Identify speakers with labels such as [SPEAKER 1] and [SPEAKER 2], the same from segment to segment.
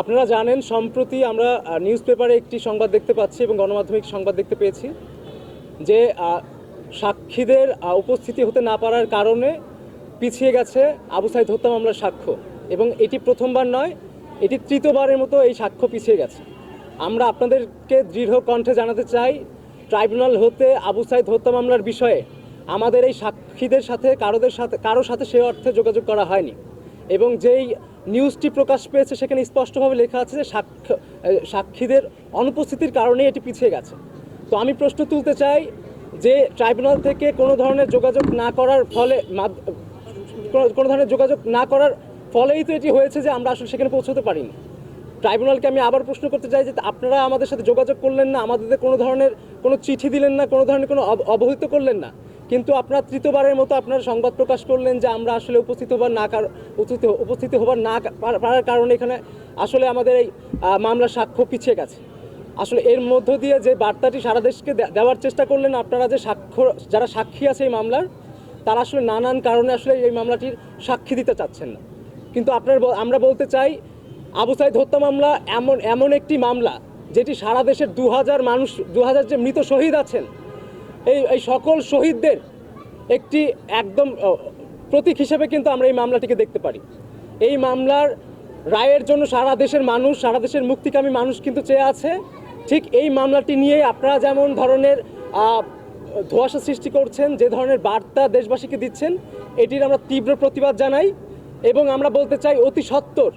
[SPEAKER 1] আপনারা জানেন, সম্প্রতি আমরা নিউজ পেপারে একটি সংবাদ দেখতে পাচ্ছি এবং গণমাধ্যমিক সংবাদ দেখতে পেয়েছি যে সাক্ষীদের উপস্থিতি হতে না পারার কারণে পিছিয়ে গেছে আবু সাইদ হত্যা মামলার সাক্ষ্য এবং এটি প্রথমবার নয়, এটি তৃতীয়বারের মতো এই সাক্ষ্য পিছিয়ে গেছে। আমরা আপনাদেরকে দৃঢ় কণ্ঠে জানাতে চাই, ট্রাইব্যুনাল হতে আবু সাইদ হত্যা মামলার বিষয়ে আমাদের এই সাক্ষীদের সাথে, কারোদের সাথে, কারোর সাথে সে অর্থে যোগাযোগ করা হয়নি। এবং যেই নিউজটি প্রকাশ পেয়েছে, সেখানে স্পষ্টভাবে লেখা আছে যে সাক্ষীদের অনুপস্থিতির কারণে এটি পিছিয়ে গেছে। তো আমি প্রশ্ন তুলতে চাই যে ট্রাইব্যুনাল থেকে কোনো ধরনের যোগাযোগ না করার ফলে কোনো ধরনের যোগাযোগ না করার ফলেই তো এটি হয়েছে যে আমরা আসলে সেখানে পৌঁছতে পারিনি। ট্রাইব্যুনালকে আমি আবার প্রশ্ন করতে চাই যে আপনারা আমাদের সাথে যোগাযোগ করলেন না? আমাদের কোনো ধরনের কোনো চিঠি দিলেন না? কোনো ধরনের কোনো অব- অবহিত করলেন না? কিন্তু আপনারা তৃতীয়বারের মতো আপনারা সংবাদ প্রকাশ করলেন যে আমরা আসলে উপস্থিত হবার না উপস্থিত উপস্থিত হবার না পার- পারার কারণে এখানে আসলে আমাদের এই আহ, মামলার সাক্ষ্য পিছিয়ে গেছে। আসলে এর মধ্য দিয়ে যে বার্তাটি সারা দেশকে দেওয়ার চেষ্টা করলেন আপনারা যে সাক্ষ্য যারা সাক্ষী আছে এই মামলার তারা আসলে নানান কারণে আসলে এই মামলাটির সাক্ষী দিতে চাচ্ছেন না। কিন্তু আপনার আমরা বলতে চাই আবু সাইদ হত্যা মামলা এমন এমন একটি মামলা যেটি সারা দেশের দু হাজার মানুষ দু হাজার যে মৃত শহীদ আছেন এই এই সকল শহীদদের একটি একদম প্রতীক হিসেবে কিন্তু আমরা এই মামলাটিকে দেখতে পারি। এই মামলার রায়ের জন্য সারা দেশের মানুষ, সারা দেশের মুক্তিকামী মানুষ কিন্তু চেয়ে আছে। ঠিক এই মামলাটি নিয়ে আপনারা যেমন ধরনের ধোঁয়াশা সৃষ্টি করছেন, যে ধরনের বার্তা দেশবাসীকে দিচ্ছেন, এটির আমরা তীব্র প্রতিবাদ জানাই এবং আমরা বলতে চাই অতি সত্বর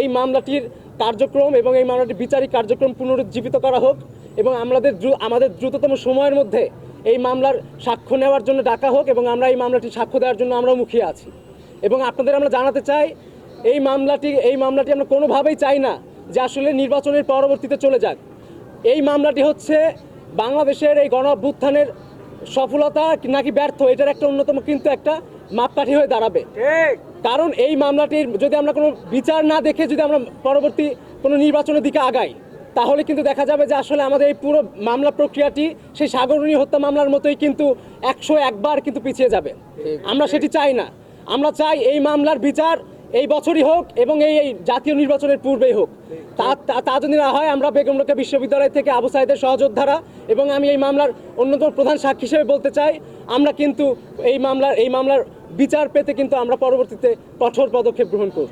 [SPEAKER 1] এই মামলাটির কার্যক্রম এবং এই মামলাটির বিচারিক কার্যক্রম পুনরুজ্জীবিত করা হোক এবং আমাদের আমাদের দ্রুততম সময়ের মধ্যে এই মামলার সাক্ষ্য নেওয়ার জন্য ডাকা হোক এবং আমরা এই মামলাটি সাক্ষ্য দেওয়ার জন্য আমরাও মুখিয়ে আছি। এবং আপনাদের আমরা জানাতে চাই এই মামলাটি এই মামলাটি আমরা কোনোভাবেই চাই না যে আসলে নির্বাচনের পরবর্তীতে চলে যাক। এই মামলাটি হচ্ছে বাংলাদেশের এই গণ অভ্যুত্থানের সফলতা নাকি ব্যর্থ এটার একটা অন্যতম কিন্তু একটা মাপকাঠি হয়ে দাঁড়াবে। কারণ এই মামলাটির যদি আমরা কোনো বিচার না দেখে যদি আমরা পরবর্তী কোনো নির্বাচনের দিকে আগাই তাহলে কিন্তু দেখা যাবে যে আসলে আমাদের এই পুরো মামলা প্রক্রিয়াটি, সেই সাগরণী হত্যা মামলার মতোই কিন্তু একশো একবার কিন্তু পিছিয়ে যাবে। আমরা সেটি চাই না। আমরা চাই এই মামলার বিচার এই বছরই হোক এবং এই এই জাতীয় নির্বাচনের পূর্বেই হোক। তা, তা- যদি না হয়, আমরা বেগম রোকেয়া বিশ্ববিদ্যালয় থেকে আবু সাইদের সহযোদ্ধারা এবং আমি এই মামলার অন্যতম প্রধান সাক্ষী হিসেবে বলতে চাই, আমরা কিন্তু এই মামলার এই মামলার বিচার পেতে কিন্তু আমরা পরবর্তীতে কঠোর পদক্ষেপ গ্রহণ করব।